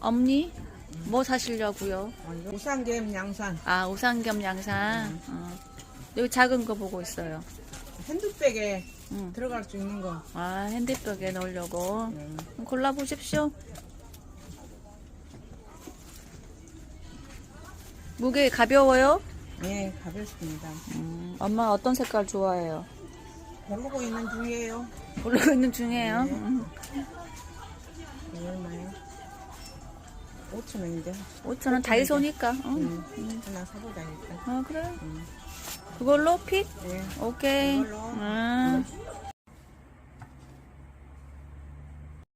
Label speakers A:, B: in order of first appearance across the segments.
A: 엄니? 뭐 사시려고요?
B: 우산겸 양산
A: 아, 우산 겸 양산. 어. 여기 작은 거 보고 있어요.
B: 핸드백에
A: 응.
B: 들어갈 수 있는 거.
A: 아, 핸드백에 넣으려고.
B: 음.
A: 골라보십시오. 무게 가벼워요?
B: 네, 가볍습니다.
A: 음, 엄마 어떤 색깔 좋아해요?
B: 고르고 있는 중이에요.
A: 고르고 있는 중이에요.
B: 네.
A: 음.
B: 얼마요? 5천 원인데.
A: 5천 원 다이소니까. 어.
B: 음. 하나 사보자 일단.
A: 아, 그래?
B: 음.
A: 그걸로 픽?
B: 네.
A: 오케이.
B: 이걸로.
A: 음.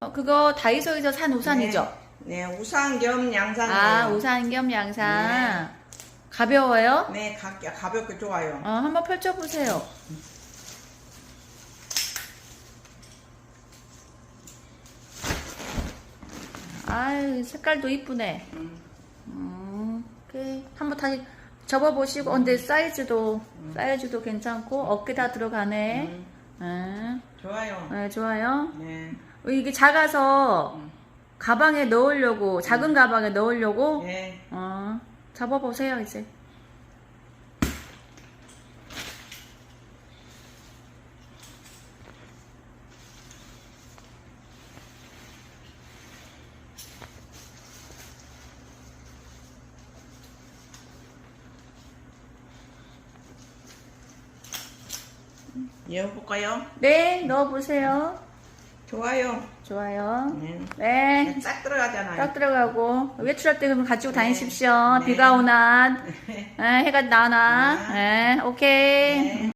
A: 어, 그거 다이소에서 산 우산이죠?
B: 네, 네, 우산 겸 양산이에요.
A: 아, 우산 겸 양산. 가벼워요?
B: 네, 가, 가볍게 좋아요.
A: 어, 한번 펼쳐보세요. 아유, 색깔도 이쁘네.
B: 음.
A: 음, 오케이. 한번 다시 접어보시고, 어, 근데 사이즈도, 사이즈도 괜찮고, 어깨 다 들어가네.
B: 음.
A: 음,
B: 좋아요.
A: 네, 좋아요.
B: 네.
A: 어, 이게 작아서
B: 음.
A: 가방에 넣으려고, 작은 가방에 넣으려고,
B: 네.
A: 어, 접어보세요, 이제.
B: 열어볼까요?
A: 네, 넣어보세요.
B: 좋아요.
A: 좋아요.
B: 네.
A: 네.
B: 싹 들어가잖아요.
A: 딱 들어가고 외출할 때 그럼 가지고 다니십시오.
B: 네.
A: 비가 오나,
B: 네.
A: 에, 해가 나나,
B: 아.
A: 에, 오케이.
B: 네.